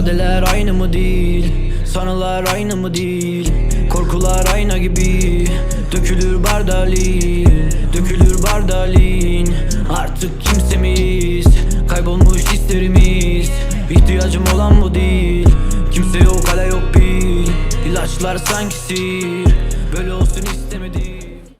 Caddeler aynı mı değil? Sanılar aynı mı değil? Korkular ayna gibi. Dökülür bardalin Dökülür bardalin. Artık kimsemiz Kaybolmuş hislerimiz. İhtiyacım olan bu değil. Kimse yok hala yok bil. İlaçlar sanki sihir. Böyle olsun istedim